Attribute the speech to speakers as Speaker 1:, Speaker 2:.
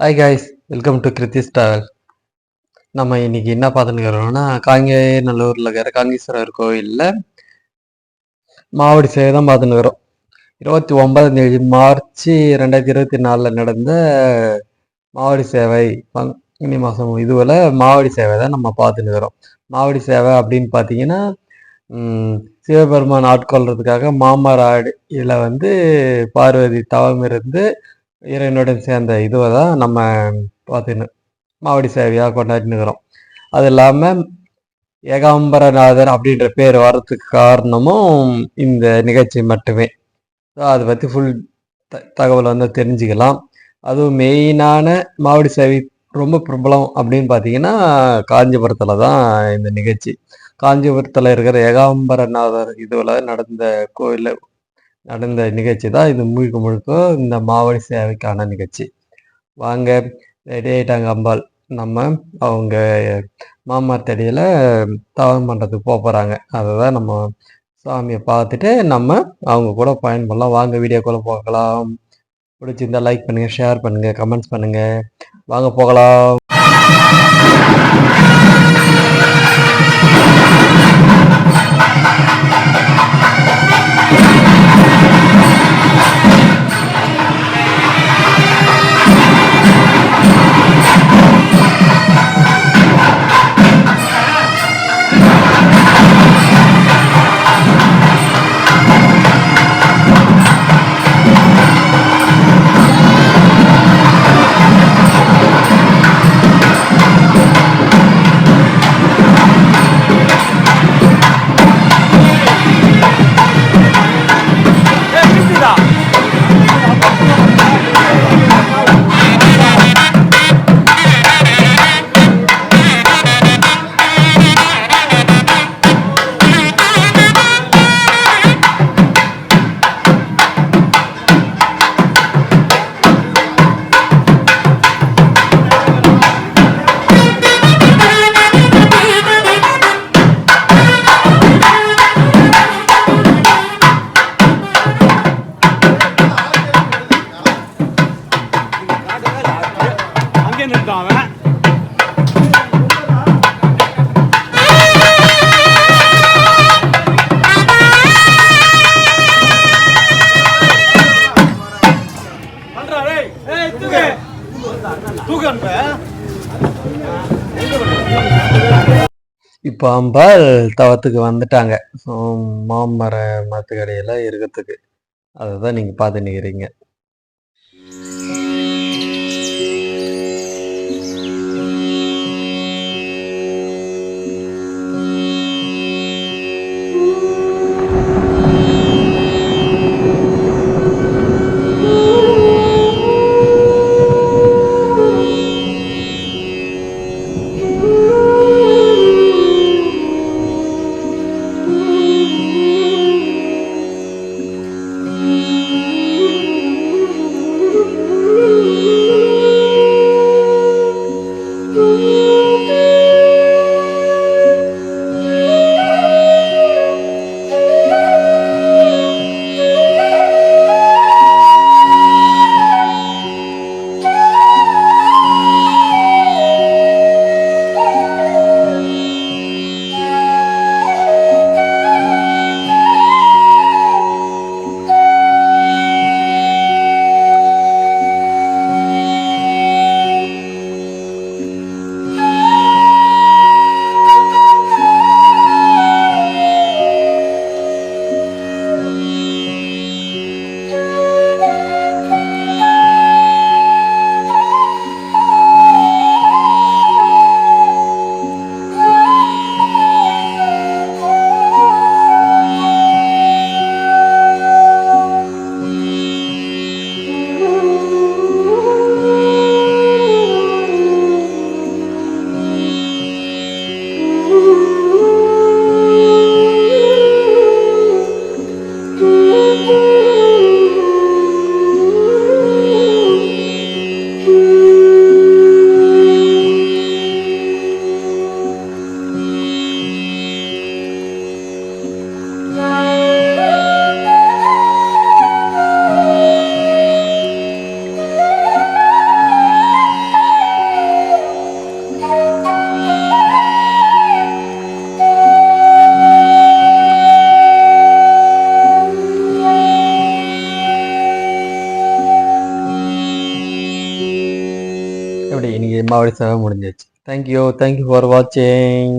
Speaker 1: Hi guys welcome to Kiruthis travel நம்ம இன்னைக்கு என்ன பார்த்துன்னு காங்கேயநல்லூரில் இருக்கிற காங்கேஸ்வரர் கோயிலில் மாவடி சேவை தான் பார்த்துன்னு இருக்கிறோம். இருபத்தி ஒன்பதாம் தேதி மார்ச் ரெண்டாயிரத்தி இருபத்தி நாலில் நடந்த மாவடி சேவை பங்குனி மாதம் இதுவில் மாவடி சேவை தான் நம்ம பார்த்துன்னு இருக்கிறோம். மாவடி சேவை அப்படின்னு பார்த்தீங்கன்னா சிவபெருமான் ஆட்கொள்றதுக்காக மாமராடு இதில் வந்து பார்வதி தவம் இருந்து இறைவனுடன் சேர்ந்த இதுவை தான் நம்ம பார்த்துன்னு மாவடி சேவையாக கொண்டாடின்னு இருக்கிறோம் அது இல்லாமல் ஏகாம்பரநாதர் அப்படின்ற பேர் வர்றதுக்கு காரணமும் இந்த நிகழ்ச்சி மட்டுமே. ஸோ அதை பற்றி ஃபுல் த தகவல் வந்து தெரிஞ்சுக்கலாம். அதுவும் மெயினான மாவடி சேவை ரொம்ப பிரபலம் அப்படின்னு பார்த்தீங்கன்னா காஞ்சிபுரத்தில் தான் இந்த நிகழ்ச்சி. காஞ்சிபுரத்தில் இருக்கிற ஏகாம்பரநாதர் இதுவில் நடந்த கோயிலில் நடந்த நிகழ்ச்சி தான் இது முழுக்க முழுக்க இந்த மாவட்ட சேவைக்கான நிகழ்ச்சி. வாங்க ரெடி ஆயிட்டாங்க அம்பாள். நம்ம அவங்க மாமார் தடியில் தவம் பண்ணுறதுக்கு போக போகிறாங்க அதை தான் நம்ம சாமியை பார்த்துட்டு நம்ம அவங்க கூட பயன் பண்ணலாம். வாங்க வீடியோக்குள்ளே போகலாம். பிடிச்சிருந்தா லைக் பண்ணுங்கள் ஷேர் பண்ணுங்கள் கமெண்ட்ஸ் பண்ணுங்கள் வாங்க போகலாம்.
Speaker 2: அங்கே அவன்.
Speaker 1: இப்போ அம்பாள் தவத்துக்கு வந்துட்டாங்க. மாமர மரத்துக்கடையில் இருக்கிறதுக்கு. அதை தான் நீங்கள் பார்த்து நிற்கிறீங்க இன்னைக்கு மாவடி சேவை முடிஞ்சிச்சு தேங்க்யூ தேங்க்யூ ஃபார் வாட்சிங்